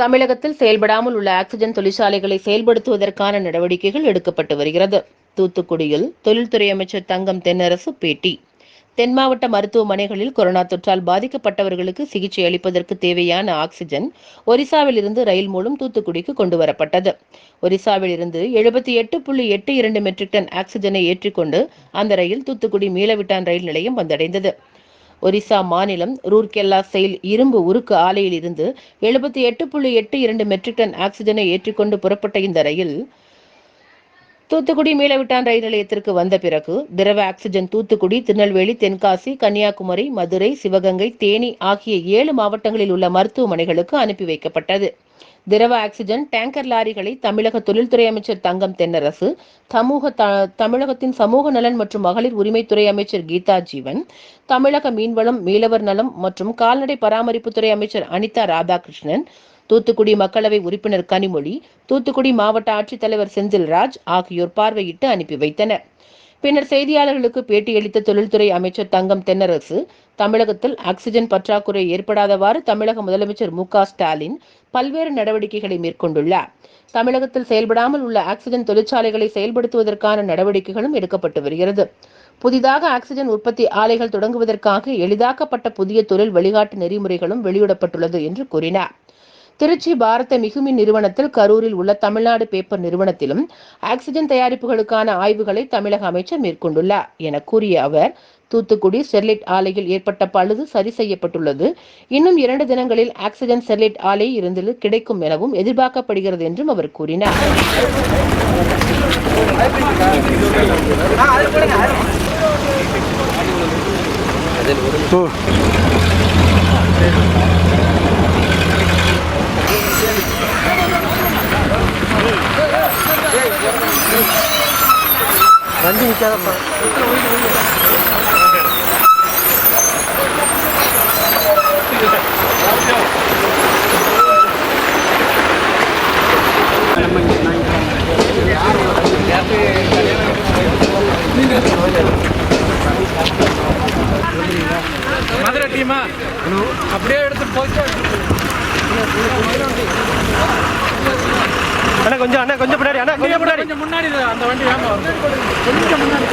தமிழகத்தில் செயல்படாமல் உள்ள ஆக்சிஜன் தொழிற்சாலைகளை செயல்படுத்துவதற்கான நடவடிக்கைகள் எடுக்கப்பட்டு வருகிறது. தூத்துக்குடியில் தொழில்துறை அமைச்சர் தங்கம் தென்னரசு பேட்டி. தென் மாவட்ட மருத்துவமனைகளில் கொரோனா தொற்றால் பாதிக்கப்பட்டவர்களுக்கு சிகிச்சை அளிப்பதற்கு தேவையான ஆக்சிஜன் ஒரிசாவில் இருந்து ரயில் மூலம் தூத்துக்குடிக்கு கொண்டு வரப்பட்டது. ஒரிசாவில் இருந்து எழுபத்தி எட்டு புள்ளி எட்டு இரண்டு மெட்ரிக் டன் ஆக்சிஜனை ஏற்றிக்கொண்டு அந்த ரயில் தூத்துக்குடி மீளவிட்டான் ரயில் நிலையம் வந்தடைந்தது. ஒரிசா மாநிலம் ரூர்கெல்லா செயல் இரும்பு உருக்கு ஆலையில் இருந்து எழுபத்தி எட்டு புள்ளி எட்டு இரண்டு மெட்ரிக் டன் ஆக்சிஜனை ஏற்றிக்கொண்டு புறப்பட்ட இந்த ரயில் தூத்துக்குடி மீளவிட்டான் ரயில் நிலையத்திற்கு வந்த பிறகு திரவ ஆக்சிஜன் தூத்துக்குடி திருநெல்வேலி தென்காசி கன்னியாகுமரி மதுரை சிவகங்கை தேனி ஆகிய ஏழு மாவட்டங்களில் உள்ள மருத்துவமனைகளுக்கு அனுப்பி வைக்கப்பட்டது. திரவ ஆக்சிஜன் டேங்கர் லாரிகளை தமிழக தொழில்துறை அமைச்சர் தங்கம் தென்னரசு சமூக தமிழகத்தின் சமூக நலன் மற்றும் மகளிர் உரிமைத்துறை அமைச்சர் கீதா ஜீவன் தமிழக மீன்வளம் மீளவர் நலம் மற்றும் கால்நடை பராமரிப்புத்துறை அமைச்சர் அனிதா ராதாகிருஷ்ணன் தூத்துக்குடி மக்களவை உறுப்பினர் கனிமொழி தூத்துக்குடி மாவட்ட ஆட்சித்தலைவர் செந்தில்ராஜ் ஆகியோர் பார்வையிட்டு அனுப்பி வைத்தனர். பின்னர் செய்தியாளர்களுக்கு பேட்டியளித்த தொழில்துறை அமைச்சர் தங்கம் தென்னரசு தமிழகத்தில் ஆக்சிஜன் பற்றாக்குறை ஏற்படாதவாறு தமிழக முதலமைச்சர் மு ஸ்டாலின் பல்வேறு நடவடிக்கைகளை மேற்கொண்டுள்ளார். தமிழகத்தில் செயல்படாமல் உள்ள ஆக்சிஜன் தொழிற்சாலைகளை செயல்படுத்துவதற்கான நடவடிக்கைகளும் எடுக்கப்பட்டு வருகிறது. புதிதாக ஆக்சிஜன் உற்பத்தி ஆலைகள் தொடங்குவதற்காக எளிதாக்கப்பட்ட புதிய தொழில் வழிகாட்டு நெறிமுறைகளும் வெளியிடப்பட்டுள்ளது என்று கூறினார். திருச்சி பாரத மிகுமின் நிறுவனத்தில் கரூரில் உள்ள தமிழ்நாடு பேப்பர் நிறுவனத்திலும் ஆக்சிஜன் தயாரிப்புகளுக்கான ஆய்வுகளை தமிழக அமைச்சர் மேற்கொண்டுள்ளார் என கூறிய அவர் தூத்துக்குடி ஸ்டெர்லைட் ஆலையில் ஏற்பட்ட பழுது சரி செய்யப்பட்டுள்ளது. இன்னும் இரண்டு தினங்களில் ஆக்சிஜன் ஸ்டெர்லைட் ஆலை இருந்து கிடைக்கும் எனவும் எதிர்பார்க்கப்படுகிறது என்றும் அவர் கூறினார். வண்டி நிற்காதப்பா மதுரை டீமா? அப்படியே எடுத்துட்டு போயிட்டு கொஞ்சம் அண்ணா கொஞ்சம் பின்னாடி அண்ணா கொஞ்சம் பின்னாடி. கொஞ்சம் முன்னாடி அந்த வண்டி வருது கொஞ்சம் முன்னாடி.